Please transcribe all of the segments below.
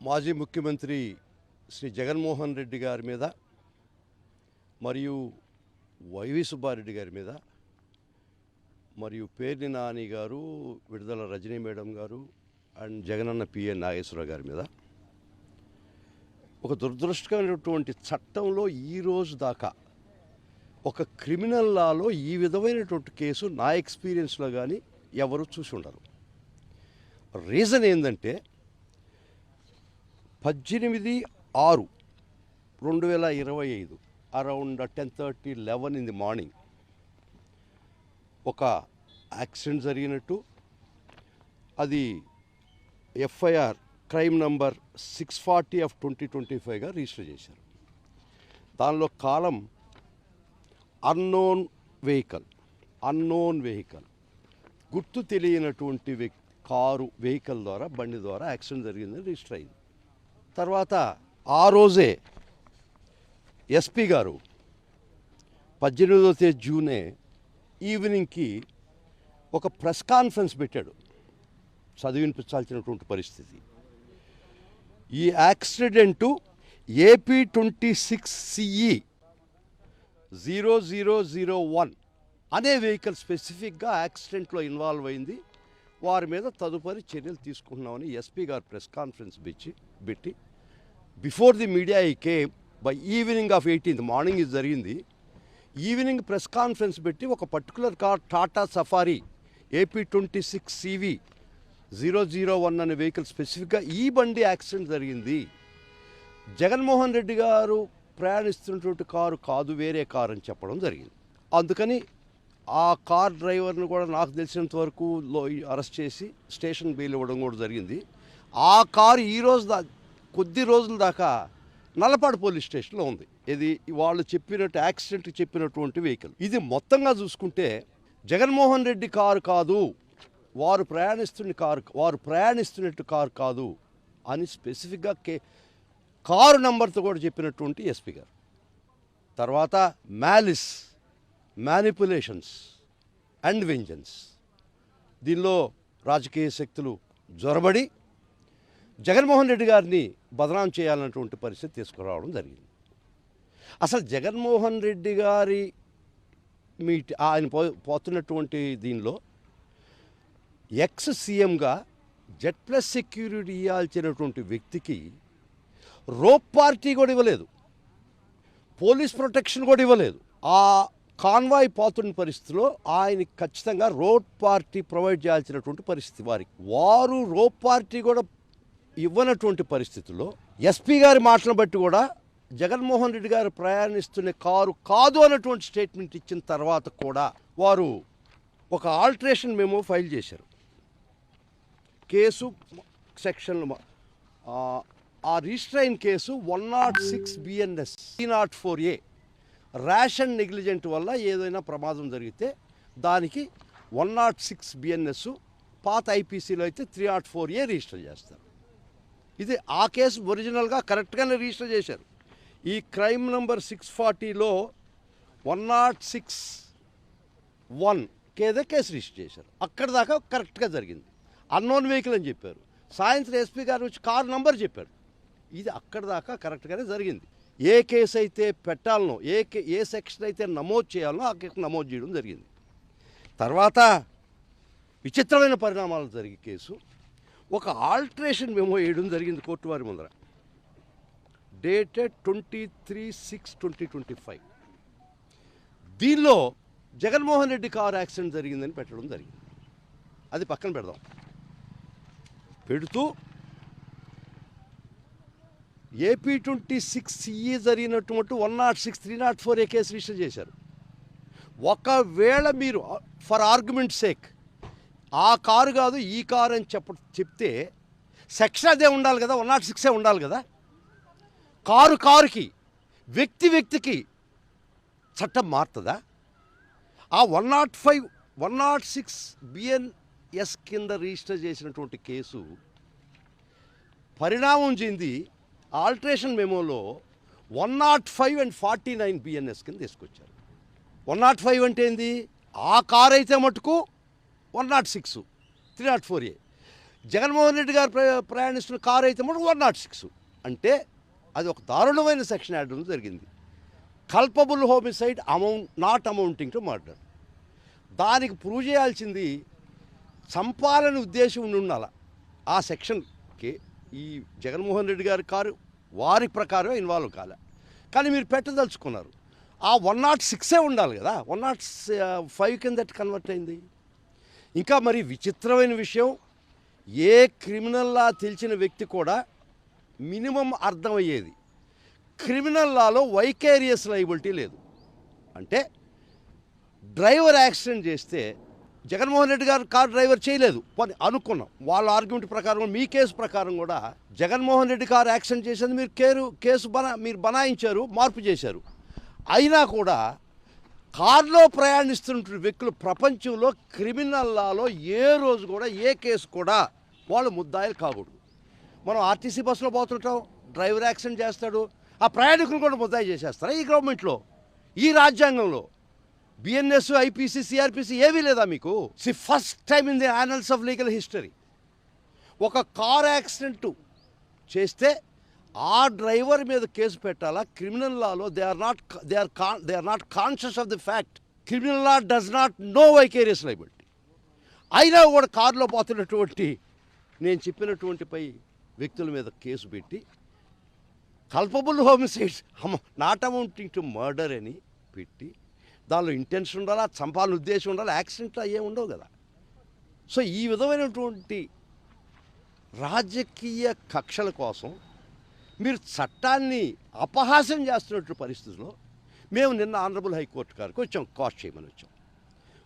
మాజీ ముఖ్యమంత్రి శ్రీ జగన్మోహన్ రెడ్డి గారి మీద మరియు వైవి సుబ్బారెడ్డి గారి మీద మరియు పేర్ని నాని గారు విడుదల రజనీ మేడం గారు అండ్ జగనన్న పిఎన్ నాగేశ్వరరావు గారి మీద. ఒక దురదృష్టకరమైనటువంటి చట్టంలో ఈ రోజు దాకా ఒక క్రిమినల్ లాలో ఈ విధమైనటువంటి కేసు నా ఎక్స్పీరియన్స్లో కానీ ఎవరు చూసి ఉండరు. రీజన్ ఏంటంటే పద్దెనిమిది ఆరు రెండు వేల ఇరవై ఐదు around ten thirty eleven in the morning ఒక యాక్సిడెంట్ జరిగినట్టు. అది FIR crime number six forty of twenty twenty ఫైవ్గా register చేశారు. దానిలో కాలం అన్నోన్ వెహికల్ అన్నోన్ వెహికల్. గుర్తు తెలియనటువంటి వ్యక్తి కారు వెహికల్ ద్వారా బండి ద్వారా యాక్సిడెంట్ జరిగిందని రిజిస్టర్ అయింది. తర్వాత ఆ రోజే ఎస్పీ గారు పద్దెనిమిదో తేదీ జూనే ఈవినింగ్కి ఒక ప్రెస్ కాన్ఫరెన్స్ పెట్టాడు. చదివినిపించాల్సినటువంటి పరిస్థితి. ఈ accident AP twenty six CE zero zero zero one అనే వెహికల్ స్పెసిఫిక్గా యాక్సిడెంట్లో ఇన్వాల్వ్ అయింది. వారి మీద తదుపరి చర్యలు తీసుకుంటున్నామని ఎస్పీ గారు ప్రెస్ కాన్ఫరెన్స్ పెట్టి పెట్టి బిఫోర్ ది మీడియా ఈ came by evening of eighteenth morning ఇది జరిగింది. ఈవినింగ్ ప్రెస్ కాన్ఫరెన్స్ పెట్టి ఒక particular car Tata Safari AP twenty six CV zero zero one అనే వెహికల్ స్పెసిఫిక్గా ఈ బండి యాక్సిడెంట్ జరిగింది. జగన్మోహన్ రెడ్డి గారు ప్రయాణిస్తున్నటువంటి కారు కాదు వేరే కారు అని చెప్పడం జరిగింది. అందుకని ఆ కార్ డ్రైవర్ను కూడా నాకు తెలిసినంత వరకు లో అరెస్ట్ చేసి స్టేషన్ బెయిల్ ఇవ్వడం కూడా జరిగింది. ఆ కారు ఈ రోజు దా కొద్ది రోజుల దాకా నల్లపాడు పోలీస్ స్టేషన్లో ఉంది. ఇది వాళ్ళు చెప్పినట్టు యాక్సిడెంట్ చెప్పినటువంటి వెహికల్. ఇది మొత్తంగా చూసుకుంటే జగన్మోహన్ రెడ్డి కారు కాదు వారు ప్రయాణిస్తున్న కారు వారు ప్రయాణిస్తున్నట్టు కారు కాదు అని స్పెసిఫిక్గా కే కారు నంబర్తో కూడా చెప్పినటువంటి ఎస్పీ గారు. తర్వాత మ్యాలిస్ మ్యానిపులేషన్స్ అండ్ వెంజన్స్. దీనిలో రాజకీయ శక్తులు జొరబడి జగన్మోహన్ రెడ్డి గారిని బదనాం చేయాలన్నటువంటి పరిస్థితి తీసుకురావడం జరిగింది. అసలు జగన్మోహన్ రెడ్డి గారి మీ ఆయన పో పోతున్నటువంటి దీనిలో ఎక్స్ సీఎంగా జెడ్ ప్లస్ సెక్యూరిటీ ఇవ్వాల్సినటువంటి వ్యక్తికి రోప్ పార్టీ కూడా ఇవ్వలేదు. పోలీస్ ప్రొటెక్షన్ కూడా ఇవ్వలేదు. ఆ కాన్వాయ్ పోతున్న పరిస్థితిలో ఆయనకి ఖచ్చితంగా రోడ్ పార్టీ ప్రొవైడ్ చేయాల్సినటువంటి పరిస్థితి వారికి. వారు రోప్ పార్టీ కూడా ఇవ్వనటువంటి పరిస్థితుల్లో ఎస్పీ గారి మాటలను బట్టి కూడా జగన్మోహన్ రెడ్డి గారు ప్రయాణిస్తున్న కారు కాదు అన్నటువంటి స్టేట్మెంట్ ఇచ్చిన తర్వాత కూడా వారు ఒక ఆల్టరేషన్ మేము ఫైల్ చేశారు. కేసు సెక్షన్లు ఆ రిజిస్టర్ అయిన case one nought six BNS three nought four A rash and negligent వల్ల ఏదైనా ప్రమాదం జరిగితే దానికి వన్ నాట్ సిక్స్ బిఎన్ఎస్ పాత ఐపీసీలో అయితే three nought four A register చేస్తారు. ఇది ఆ కేసు ఒరిజినల్గా కరెక్ట్గానే రిజిస్టర్ చేశారు. ఈ క్రైమ్ నెంబర్ సిక్స్ ఫార్టీలో వన్ నాట్ సిక్స్ వన్ కేదే కేసు రిజిస్టర్ చేశారు. అక్కడ దాకా కరెక్ట్గా జరిగింది. అన్నోన్ వెహికల్ అని చెప్పారు. సాయంత్రం ఎస్పీ గారు వచ్చి కారు నంబర్ చెప్పారు ఇది అక్కడ దాకా కరెక్ట్గానే జరిగింది. ఏ కేసు అయితే పెట్టాలనో ఏ కే ఏ సెక్షన్ అయితే నమోదు చేయాలనో ఆ కేసు నమోదు చేయడం జరిగింది. తర్వాత విచిత్రమైన పరిణామాలు జరిగే కేసు. ఒక ఆల్టరేషన్ మేము వేయడం జరిగింది కోర్టు వారి ముందర. Dated twenty three six twenty twenty five. దీనిలో జగన్మోహన్ రెడ్డి కారు యాక్సిడెంట్ జరిగిందని పెట్టడం జరిగింది. అది పక్కన పెడదాం. పెడుతూ ఏపీ ట్వంటీ సిక్స్ సిఈ జరిగినటువంటి one nought six three nought four A case register చేశారు. ఒకవేళ మీరు ఫర్ ఆర్గ్యుమెంట్ సేక్ ఆ కారు కాదు ఈ కారు అని చెప్ప చెప్తే సెక్షన్ అదే ఉండాలి కదా వన్ నాట్ సిక్సే ఉండాలి కదా? కారు కారుకి వ్యక్తి వ్యక్తికి చట్టం మారుతుందా? ఆ one nought five one nought six BNS కింద రిజిస్టర్ చేసినటువంటి కేసు పరిణామం చెంది alteration మెమోలో one nought five and forty nine BNS కింద తీసుకొచ్చారు. వన్ నాట్ ఫైవ్ అంటే ఏంది? ఆ కార్ అయితే మటుకు one nought six three nought four A. Jaganmohan Reddy గారు ప్రయాణిస్తున్న కారు అయితే మటుకు వన్ నాట్ సిక్స్. అంటే అది ఒక దారుణమైన సెక్షన్ యాడ్ జరిగింది. Culpable homicide amount not amounting to murder. దానికి ప్రూవ్ చేయాల్సింది చంపాలని ఉద్దేశం ఉండి ఉండాల. ఆ సెక్షన్కి ఈ జగన్మోహన్ రెడ్డి గారి కారు వారి ప్రకారం ఇన్వాల్వ్ కాలే. కానీ మీరు పెట్టదలుచుకున్నారు. ఆ వన్ నాట్ సిక్సే ఉండాలి కదా. వన్ నాట్ ఫైవ్ కింద కన్వర్ట్ అయింది. ఇంకా మరి విచిత్రమైన విషయం ఏ క్రిమినల్లా తెలిసిన వ్యక్తి కూడా మినిమం అర్థమయ్యేది. క్రిమినల్ లాలో వైకేరియస్ లైబిలిటీ లేదు. అంటే డ్రైవర్ యాక్సిడెంట్ చేస్తే జగన్మోహన్ రెడ్డి గారు కార్ డ్రైవర్ చేయలేదు. పోనీ అనుకున్నాం. వాళ్ళ ఆర్గ్యుమెంట్ ప్రకారం మీ కేసు ప్రకారం కూడా జగన్మోహన్ రెడ్డి కారు యాక్సిడెంట్ చేసేది మీరు కేరు కేసు బనా మీరు బనాయించారు మార్పు చేశారు. అయినా కూడా కారులో ప్రయాణిస్తున్న వ్యక్తులు ప్రపంచంలో క్రిమినల్ లాలో ఏ రోజు కూడా ఏ కేసు కూడా వాళ్ళు ముద్దాయిలు కాకూడదు. మనం ఆర్టీసీ బస్సులో పోతుంటాం డ్రైవర్ యాక్సిడెంట్ చేస్తాడు ఆ ప్రయాణికులు కూడా ముద్దాయి చేసేస్తారా ఈ గవర్నమెంట్లో? ఈ రాజ్యాంగంలో? బిఎన్ఎస్ ఐపీసీ సిఆర్పిసి ఏమీ లేదా మీకు? See first time in the annals of legal history ఒక కార్ యాక్సిడెంట్ చేస్తే ఆ డ్రైవర్ మీద కేసు పెట్టాలా? Criminal Lalo they are not they are con they are not conscious of the fact criminal law does not know vicarious liability అయినా కూడా కారులో పోతున్నటువంటి నేను చెప్పినటువంటి పై వ్యక్తుల మీద కేసు పెట్టి culpable homicides not amounting to murder అని పెట్టి దానిలో ఇంటెన్షన్ ఉండాలా? చంపాలని ఉద్దేశం ఉండాలి? యాక్సిడెంట్లు అయ్యే ఉండవు కదా. సో ఈ విధమైనటువంటి రాజకీయ కక్షల కోసం మీరు చట్టాన్ని అపహాస్యం చేస్తున్నటువంటి పరిస్థితుల్లో మేము నిన్న ఆనరబుల్ హైకోర్టు గారికి వచ్చాం కాస్ట్ చేయమని వచ్చాం.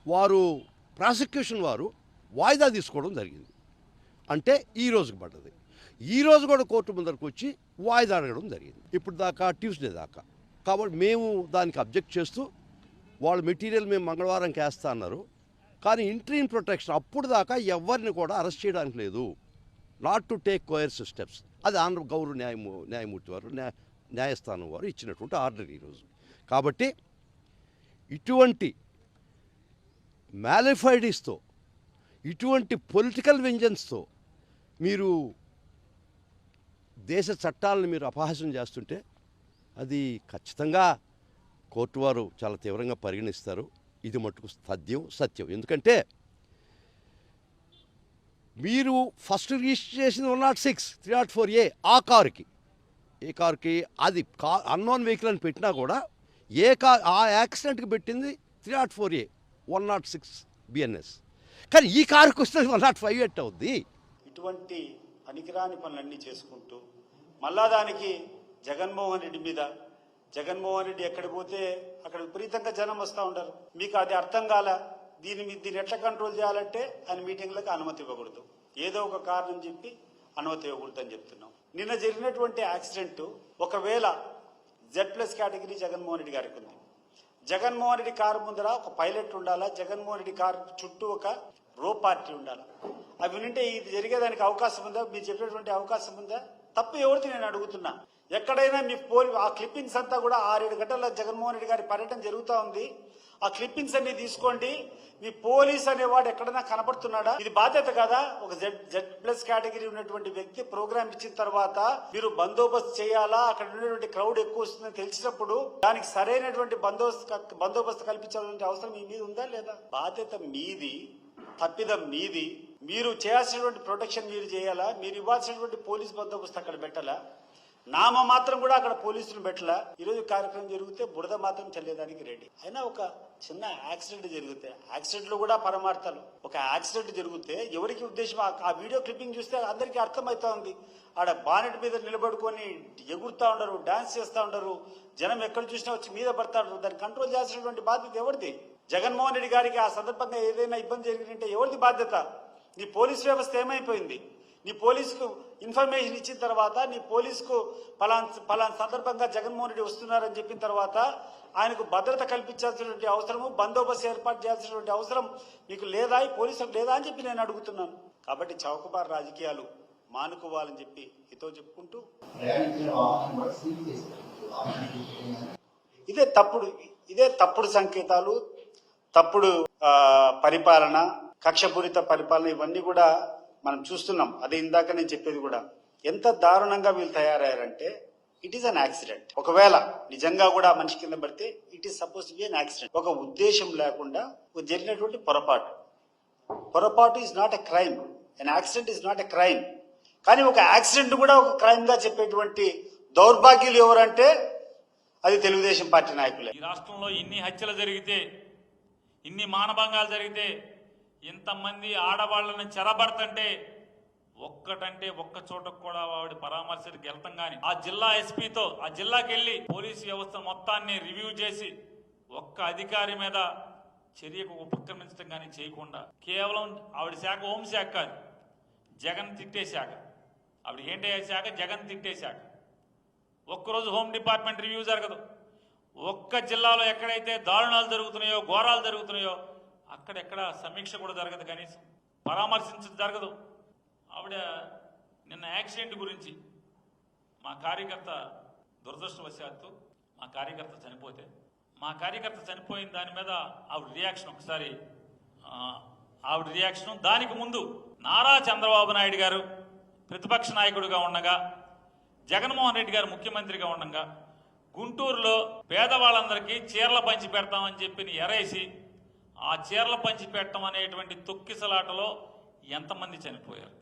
వారు ప్రాసిక్యూషన్ వారు వాయిదా తీసుకోవడం జరిగింది. అంటే ఈ రోజుకి పడ్డది. ఈ రోజు కూడా కోర్టు ముందరకు వచ్చి వాయిదా అడగడం జరిగింది. ఇప్పుడు దాకా ట్యూస్డే దాకా. కాబట్టి మేము దానికి అబ్జెక్ట్ చేస్తూ వాళ్ళ మెటీరియల్ మేము మంగళవారం వేస్తా అన్నారు. కానీ ఇంట్రీన్ ప్రొటెక్షన్ అప్పుడు దాకా ఎవరిని కూడా అరెస్ట్ చేయడానికి లేదు. Not to take coercive steps అది ఆంధ్ర గౌరవ న్యాయము న్యాయమూర్తి వారు న్యాయ న్యాయస్థానం వారు ఇచ్చినటువంటి ఆర్డర్ ఈరోజు. కాబట్టి ఇటువంటి మ్యాలిఫైడీస్తో ఇటువంటి పొలిటికల్ వెంజన్స్తో మీరు దేశ చట్టాలను మీరు అపహాస్యం చేస్తుంటే అది ఖచ్చితంగా కోర్టు వారు చాలా తీవ్రంగా పరిగణిస్తారు. ఇది మటుకు సత్యం సత్యం. ఎందుకంటే మీరు ఫస్ట్ రిజిస్టర్ చేసింది one nought six three nought four A ఆ కారుకి. ఏ కారుకి? అది కా అన్నోన్ వెహికల్ అని పెట్టినా కూడా ఏ కార్ ఆ యాక్సిడెంట్కి పెట్టింది three nought four A one nought six BNS కానీ ఈ కారుకి వస్తే వన్ నాట్ ఫైవ్ ఎట్ అవుద్ది. ఇటువంటి పనికిరాని పనులన్నీ చేసుకుంటూ మళ్ళా దానికి జగన్మోహన్ రెడ్డి మీద జగన్మోహన్ రెడ్డి ఎక్కడ పోతే అక్కడ విపరీతంగా జనం వస్తూ ఉంటారు మీకు అది అర్థం కాల? దీని మీద దీన్ని ఎట్లా కంట్రోల్ చేయాలంటే ఆయన మీటింగ్లకు అనుమతి ఇవ్వకూడదు. ఏదో ఒక కారణం చెప్పి అనుమతి ఇవ్వకూడదు అని చెప్తున్నాం. నిన్న జరిగినటువంటి యాక్సిడెంట్ ఒకవేళ Z plus category Jaganmohan Reddy గారికి ఉంది. జగన్మోహన్ రెడ్డి కారు ముందర ఒక పైలట్ ఉండాలా? జగన్మోహన్ రెడ్డి కారు చుట్టూ ఒక రో పార్టీ ఉండాలా? అవి ఉంటే ఇది జరిగేదానికి అవకాశం ఉందా? మీరు చెప్పినటువంటి అవకాశం ఉందా? తప్పు ఎవరిది నేను అడుగుతున్నా. ఎక్కడైనా మీ పోలి ఆ క్లిప్పింగ్స్ అంతా కూడా ఆరేడు గంటల జగన్మోహన్ రెడ్డి గారి పర్యటన జరుగుతూ ఉంది. ఆ క్లిప్పింగ్స్ అన్ని తీసుకోండి. మీ పోలీస్ అనేవాడు ఎక్కడైనా కనపడుతున్నాడా ఇది బాధ్యత కదా? ఒక జెడ్ జెడ్ ప్లస్ కేటగిరీ ఉన్నటువంటి వ్యక్తి ప్రోగ్రామ్ ఇచ్చిన తర్వాత మీరు బందోబస్తు చేయాలా? అక్కడ ఉన్నటువంటి క్రౌడ్ ఎక్కువ వస్తుందని తెలిసినప్పుడు దానికి సరైనటువంటి బందోబస్తు బందోబస్తు కల్పించాల్సిన అవసరం మీ మీద ఉందా లేదా? బాధ్యత మీది తప్పిదం మీది. మీరు చేయాల్సినటువంటి ప్రొటెక్షన్ మీరు చేయాలా? మీరు ఇవ్వాల్సినటువంటి పోలీస్ బందోబస్తు అక్కడ పెట్టాలా? నామ మాత్రం కూడా అక్కడ పోలీసులు పెట్టలా. ఈరోజు కార్యక్రమం జరిగితే బురద మాత్రం చల్లేదానికి రెడీ. అయినా ఒక చిన్న యాక్సిడెంట్ జరిగితే యాక్సిడెంట్లో కూడా పరమార్థాలు. ఒక యాక్సిడెంట్ జరిగితే ఎవరికి ఉద్దేశం? ఆ- వీడియో క్లిప్పింగ్ చూస్తే అందరికీ అర్థమవుతా ఉంది ఆడ బానెట్ మీద నిలబడుకొని ఎగురుతా ఉండరు డాన్స్ చేస్తా ఉండరు. జనం ఎక్కడ చూసినా వచ్చి మీద పడతారు దాన్ని కంట్రోల్ చేసినటువంటి బాధ్యత ఎవరిది? జగన్మోహన్ రెడ్డి గారికి ఆ సందర్భంగా ఏదైనా ఇబ్బంది జరిగిందంటే ఎవరిది బాధ్యత? ఈ పోలీస్ వ్యవస్థ ఏమైపోయింది? నీ పోలీసుకు ఇన్ఫర్మేషన్ ఇచ్చిన తర్వాత నీ పోలీసుకు పలాన్ ఫలాన్ సందర్భంగా జగన్మోహన్ రెడ్డి వస్తున్నారని చెప్పిన తర్వాత ఆయనకు భద్రత కల్పించాల్సినటువంటి అవసరము బందోబస్తు ఏర్పాటు చేయాల్సినటువంటి అవసరం మీకు లేదా ఈ పోలీసులకు లేదా అని చెప్పి నేను అడుగుతున్నాను. కాబట్టి చౌకబార్ రాజకీయాలు మానుకోవాలని చెప్పి ఇతో చెప్పుకుంటూ. ఇదే తప్పుడు ఇదే తప్పుడు సంకేతాలు తప్పుడు పరిపాలన కక్షపూరిత పరిపాలన ఇవన్నీ కూడా మనం చూస్తున్నాం. అది ఇందాక నేను చెప్పేది కూడా. ఎంత దారుణంగా వీళ్ళు తయారయ్యారంటే ఇట్ ఈస్ అన్ యాక్సిడెంట్ ఒకవేళ నిజంగా కూడా మనిషి కింద పడితే it is suppose be an accident ఒక ఉద్దేశం లేకుండా జరిగినటువంటి పొరపాటు. పొరపాటు is not a crime an accident is not a crime కానీ ఒక యాక్సిడెంట్ కూడా ఒక క్రైమ్గా చెప్పేటువంటి దౌర్భాగ్యులు ఎవరంటే అది తెలుగుదేశం పార్టీ నాయకులే. ఈ రాష్ట్రంలో ఇన్ని హత్యలు జరిగితే ఇన్ని మానభంగాలు జరిగితే ఇంతమంది ఆడవాళ్ళని చెరబడతంటే ఒక్కటంటే ఒక్క చోట కూడా ఆవిడ పరామర్శకు వెళ్తాం కానీ ఆ జిల్లా ఎస్పీతో ఆ జిల్లాకి వెళ్ళి పోలీసు వ్యవస్థ మొత్తాన్ని రివ్యూ చేసి ఒక్క అధికారి మీద చర్యకు ఉపక్రమించడం కానీ చేయకుండా కేవలం ఆవిడ శాఖ హోంశాఖ కాదు జగన్ తిట్టే శాఖ. ఆవిడ ఏంటి శాఖ? జగన్ తిట్టే శాఖ. ఒక్కరోజు హోమ్ డిపార్ట్మెంట్ రివ్యూ జరగదు. ఒక్క జిల్లాలో ఎక్కడైతే దారుణాలు జరుగుతున్నాయో ఘోరాలు జరుగుతున్నాయో అక్కడెక్కడ సమీక్ష కూడా జరగదు కనీసం పరామర్శించడం జరగదు. ఆవిడ నిన్న యాక్సిడెంట్ గురించి మా కార్యకర్త దురదృష్టవశాత్తు మా కార్యకర్త చనిపోతే మా కార్యకర్త చనిపోయిన దాని మీద ఆవిడ రియాక్షన్ ఒకసారి ఆవిడ రియాక్షన్ దానికి ముందు నారా చంద్రబాబు నాయుడు గారు ప్రతిపక్ష నాయకుడిగా ఉండగా జగన్మోహన్ రెడ్డి గారు ముఖ్యమంత్రిగా ఉండగా గుంటూరులో పేదవాళ్ళందరికీ చీరల పంచి పెడతామని చెప్పి ఎరేసి ఆ చీరలు పంచిపెట్టడం అనేటువంటి తొక్కిసలాటలో ఎంతమంది చనిపోయారు?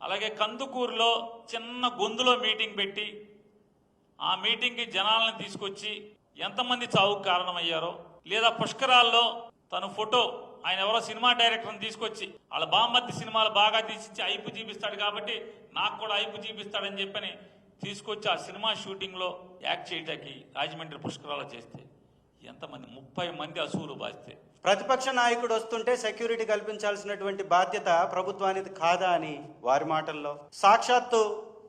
అలాగే కందుకూరులో చిన్న గొంతులో మీటింగ్ పెట్టి ఆ మీటింగ్కి జనాలను తీసుకొచ్చి ఎంతమంది చావుకు కారణమయ్యారో లేదా పుష్కరాల్లో తన ఫోటో ఆయన ఎవరో సినిమా డైరెక్టర్ని తీసుకొచ్చి వాళ్ళ బామ్మర్ది సినిమాలు బాగా తీసిచ్చి ఐపు చూపిస్తాడు కాబట్టి నాకు కూడా ఐపు చూపిస్తాడని చెప్పని తీసుకొచ్చి ఆ సినిమా షూటింగ్లో యాక్ట్ చేయటానికి రాజమండ్రి పుష్కరాలు చేస్తే ఎంతమంది? ముప్పై మంది అసూలు బాస్తే ప్రతిపక్ష నాయకుడు వస్తుంటే సెక్యూరిటీ కల్పించాల్సినటువంటి బాధ్యత ప్రభుత్వానికి కాదా అని వారి మాటల్లో. సాక్షాత్తు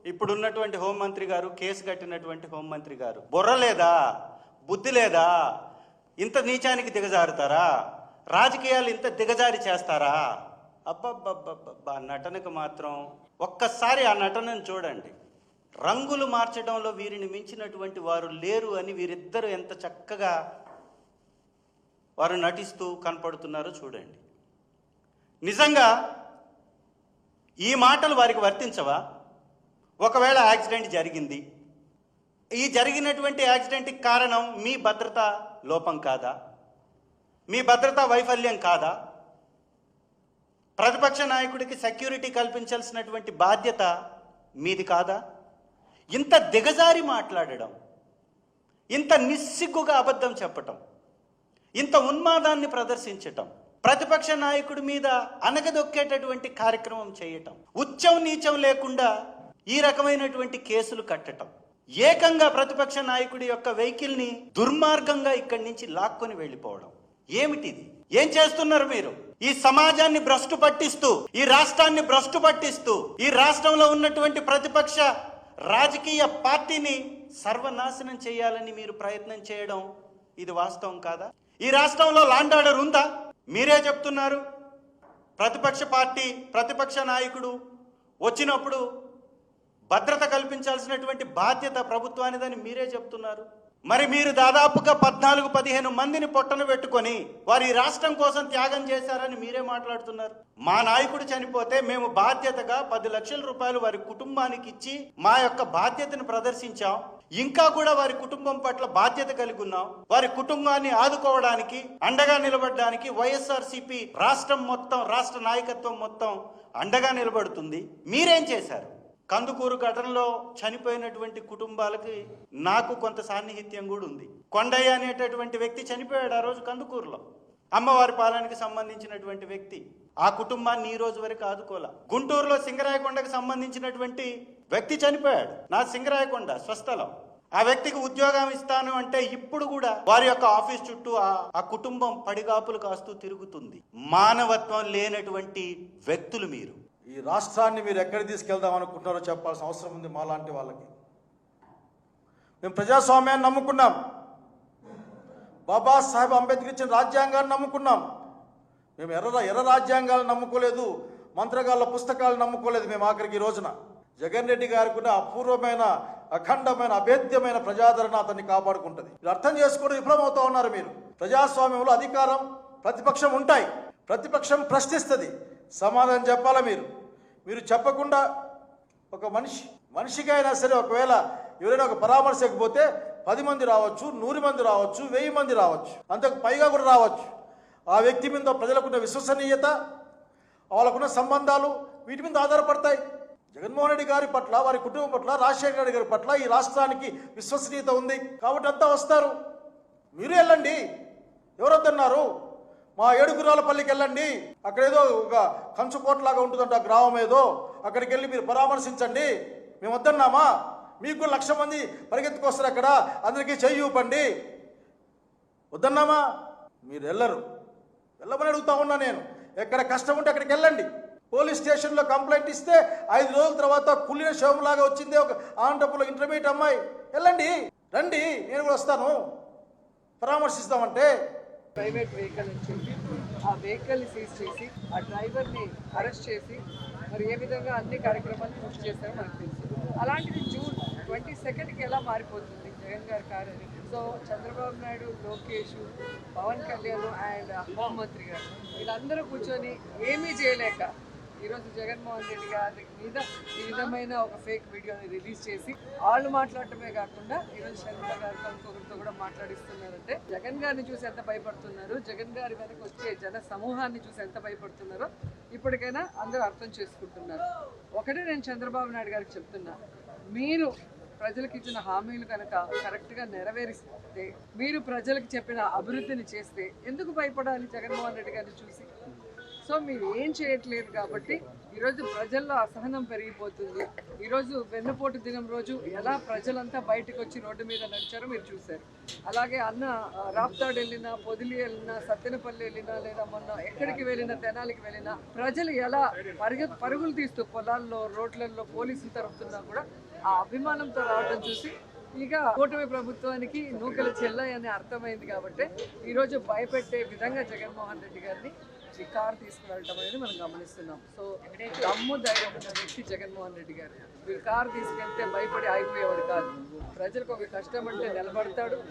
ఇప్పుడున్నటువంటి హోంమంత్రి గారు కేసు కట్టినటువంటి హోంమంత్రి గారు. బుర్ర లేదా? బుద్ధి లేదా? ఇంత నీచానికి దిగజారుతారా? రాజకీయాలు ఇంత దిగజారి చేస్తారా? అబ్బబ్బబ్బబ్బా నటనకు మాత్రం ఒక్కసారి ఆ నటనను చూడండి. రంగులు మార్చడంలో వీరిని మించినటువంటి వారు లేరు అని వీరిద్దరూ ఎంత చక్కగా వారు నటిస్తూ కనపడుతున్నారో చూడండి. నిజంగా ఈ మాటలు వారికి వర్తించవా? ఒకవేళ యాక్సిడెంట్ జరిగింది. ఈ జరిగినటువంటి యాక్సిడెంట్కి కారణం మీ భద్రత లోపం కాదా? మీ భద్రతా వైఫల్యం కాదా? ప్రతిపక్ష నాయకుడికి సెక్యూరిటీ కల్పించాల్సినటువంటి బాధ్యత మీది కాదా? ఇంత దిగజారి మాట్లాడడం ఇంత నిస్సిగ్గుగా అబద్ధం చెప్పటం ఇంత ఉన్మాదాన్ని ప్రదర్శించటం ప్రతిపక్ష నాయకుడి మీద అనగదొక్కేటటువంటి కార్యక్రమం చేయటం ఉచ్చం నీచం లేకుండా ఈ రకమైనటువంటి కేసులు కట్టటం ఏకంగా ప్రతిపక్ష నాయకుడి యొక్క వెహికల్ని దుర్మార్గంగా ఇక్కడి నుంచి లాక్కొని వెళ్ళిపోవడం. ఏమిటిది? ఏం చేస్తున్నారు మీరు? ఈ సమాజాన్ని భ్రష్టు పట్టిస్తూ ఈ రాష్ట్రాన్ని భ్రష్టు పట్టిస్తూ ఈ రాష్ట్రంలో ఉన్నటువంటి ప్రతిపక్ష రాజకీయ పార్టీని సర్వనాశనం చేయాలని మీరు ప్రయత్నం చేయడం ఇది వాస్తవం కాదా? ఈ రాష్ట్రంలో లాండ్ ఆర్డర్ ఉందా? మీరే చెప్తున్నారు. ప్రతిపక్ష పార్టీ ప్రతిపక్ష నాయకుడు వచ్చినప్పుడు భద్రత కల్పించాల్సినటువంటి బాధ్యత ప్రభుత్వానిదని మీరే చెప్తున్నారు. మరి మీరు దాదాపుగా పద్నాలుగు పదిహేను మందిని పొట్టన పెట్టుకొని వారి రాష్ట్రం కోసం త్యాగం చేశారని మీరే మాట్లాడుతున్నారు. మా నాయకుడు చనిపోతే మేము బాధ్యతగా పది లక్షల రూపాయలు వారి కుటుంబానికి ఇచ్చి మా యొక్క బాధ్యతను ప్రదర్శించాం. ఇంకా కూడా వారి కుటుంబం పట్ల బాధ్యత కలిగి ఉన్నాం. వారి కుటుంబాన్ని ఆదుకోవడానికి అండగా నిలబడడానికి వైఎస్ఆర్ రాష్ట్రం మొత్తం రాష్ట్ర నాయకత్వం మొత్తం అండగా నిలబడుతుంది. మీరేం చేశారు? కందుకూరు ఘటనలో చనిపోయినటువంటి కుటుంబాలకి నాకు కొంత సాన్నిహిత్యం కూడా ఉంది. కొండయ్య అనేటటువంటి వ్యక్తి చనిపోయాడు ఆ రోజు కందుకూరులో. అమ్మవారి పాలనకి సంబంధించినటువంటి వ్యక్తి. ఆ కుటుంబాన్ని ఈ రోజు వరకు ఆదుకోలే. గుంటూరులో సింగరాయకొండకు సంబంధించినటువంటి వ్యక్తి చనిపోయాడు. నా సింగరాయకొండ స్వస్థలం. ఆ వ్యక్తికి ఉద్యోగం ఇస్తాను అంటే ఇప్పుడు కూడా వారి యొక్క ఆఫీస్ చుట్టూ ఆ- ఆ కుటుంబం పడిగాపులు కాస్తూ తిరుగుతుంది. మానవత్వం లేనటువంటి వ్యక్తులు మీరు. ఈ రాష్ట్రాన్ని మీరు ఎక్కడికి తీసుకెళ్దాం అనుకుంటున్నారో చెప్పాల్సిన అవసరం ఉంది మాలాంటి వాళ్ళకి. మేము ప్రజాస్వామ్యాన్ని నమ్ముకున్నాం. బాబాసాహెబ్ అంబేద్కర్ ఇచ్చిన రాజ్యాంగాన్ని నమ్ముకున్నాం. మేము ఎర్ర ఎర్ర రాజ్యాంగాలను నమ్ముకోలేదు మంత్రగాళ్ళ పుస్తకాలు నమ్ముకోలేదు మేము ఆఖరికి ఈ రోజున. జగన్ రెడ్డి గారికి ఉన్న అపూర్వమైన అఖండమైన అభేద్యమైన ప్రజాదరణ అతన్ని కాపాడుకుంటుంది. మీరు అర్థం చేసుకోవడం విఫలమవుతా ఉన్నారు మీరు. ప్రజాస్వామ్యంలో అధికారం ప్రతిపక్షం ఉంటాయి. ప్రతిపక్షం ప్రశ్నిస్తుంది. సమాధానం చెప్పాలా మీరు? మీరు చెప్పకుండా ఒక మనిషి మనిషికి అయినా సరే ఒకవేళ ఎవరైనా ఒక పరామర్శకపోతే పది మంది రావచ్చు నూరు మంది రావచ్చు వెయ్యి మంది రావచ్చు అంతకు పైగా కూడా రావచ్చు. ఆ వ్యక్తి మీద ప్రజలకున్న విశ్వసనీయత వాళ్ళకున్న సంబంధాలు వీటి మీద ఆధారపడతాయి. జగన్మోహన్ రెడ్డి గారి పట్ల వారి కుటుంబం పట్ల రాజశేఖర రెడ్డి గారి పట్ల ఈ రాష్ట్రానికి విశ్వసనీయత ఉంది. కాబట్టి అంతా వస్తారు. మీరు వెళ్ళండి. ఎవరొద్దన్నారు? మా ఏడుగురాలపల్లికి వెళ్ళండి. అక్కడ ఏదో ఒక కంచుకోటలాగా ఉంటుందంట గ్రామం ఏదో. అక్కడికి వెళ్ళి మీరు పరామర్శించండి. మేము వద్దన్నామా? మీకు లక్ష మంది పరిగెత్తుకొస్తారు అక్కడ. అందరికీ చెయ్యి ఊపండి. వద్దన్నామా? మీరు వెళ్ళరు. వెళ్ళమని అడుగుతా ఉన్నా నేను. ఎక్కడ కష్టం ఉంటే అక్కడికి వెళ్ళండి. పోలీస్ స్టేషన్లో కంప్లైంట్ ఇస్తే ఐదు రోజుల తర్వాత కుళ్ళిన శవంలాగా వచ్చింది ఒక ఆంటపులో ఇంటర్మీడియట్ అమ్మాయి. వెళ్ళండి. రండి. నేను కూడా వస్తాను. పరామర్శిస్తామంటే. ప్రైవేట్ వెహికల్ అని చెప్పి ఆ వెహికల్ సీజ్ చేసి ఆ డ్రైవర్ని అరెస్ట్ చేసి మరి ఏ విధంగా అన్ని కార్యక్రమాలు పూర్తి చేశారో మనకు తెలుసు. అలాంటిది జూన్ ట్వంటీ సెకండ్కి ఎలా మారిపోతుంది జగన్ గారి కార్ అని సో చంద్రబాబు నాయుడు లోకేష్ పవన్ కళ్యాణ్ అండ్ హోంమంత్రి గారు వీళ్ళందరూ కూర్చొని ఏమీ చేయలేక ఈరోజు జగన్మోహన్ రెడ్డి గారి మీద ఈ విధమైన ఒక ఫేక్ వీడియోని రిలీజ్ చేసి వాళ్ళు మాట్లాడటమే కాకుండా ఈరోజు శర్మిల గారితో ఇంకొకరితో కూడా మాట్లాడిస్తున్నారంటే జగన్ గారిని చూసి ఎంత భయపడుతున్నారు? జగన్ గారి వెనక వచ్చే జన సమూహాన్ని చూసి ఎంత భయపడుతున్నారో ఇప్పటికైనా అందరూ అర్థం చేసుకుంటున్నారు. ఒకటే నేను చంద్రబాబు నాయుడు గారికి చెప్తున్నా. మీరు ప్రజలకు ఇచ్చిన హామీలు కనుక కరెక్ట్గా నెరవేరిస్తే మీరు ప్రజలకు చెప్పిన అభివృద్ధిని చేస్తే ఎందుకు భయపడాలి జగన్మోహన్ రెడ్డి గారిని చూసి? సో మీరు ఏం చేయట్లేదు కాబట్టి ఈరోజు ప్రజల్లో అసహనం పెరిగిపోతుంది. ఈరోజు వెన్నుపోటు దినం రోజు ఎలా ప్రజలంతా బయటకు వచ్చి రోడ్డు మీద నడిచారో మీరు చూశారు. అలాగే అన్న రాప్తాడు వెళ్ళినా పొదిలి వెళ్ళినా సత్తెనపల్లి వెళ్ళినా లేదా మొన్న ఎక్కడికి వెళ్ళినా తెనాలికి వెళ్ళినా ప్రజలు ఎలా పరుగు పరుగులు తీస్తూ పొలాల్లో రోడ్లలో పోలీసులు తరుపుతున్నా కూడా ఆ అభిమానంతో రావడం చూసి ఇక కూటమి ప్రభుత్వానికి నూకలు చెల్లాయని అర్థమైంది కాబట్టి ఈరోజు భయపెట్టే విధంగా జగన్మోహన్ రెడ్డి గారిని ఈ తీసుకువెళ్ళటం అనేది మనం గమనిస్తున్నాం. సో దమ్ము ధైర్యం ఉన్న వ్యక్తి జగన్మోహన్ రెడ్డి గారు. మీరు తీసుకెళ్తే భయపడి ఆగిపోయేవాడు కాదు. ప్రజలకు ఒక కష్టం అంటే నిలబడతాడు.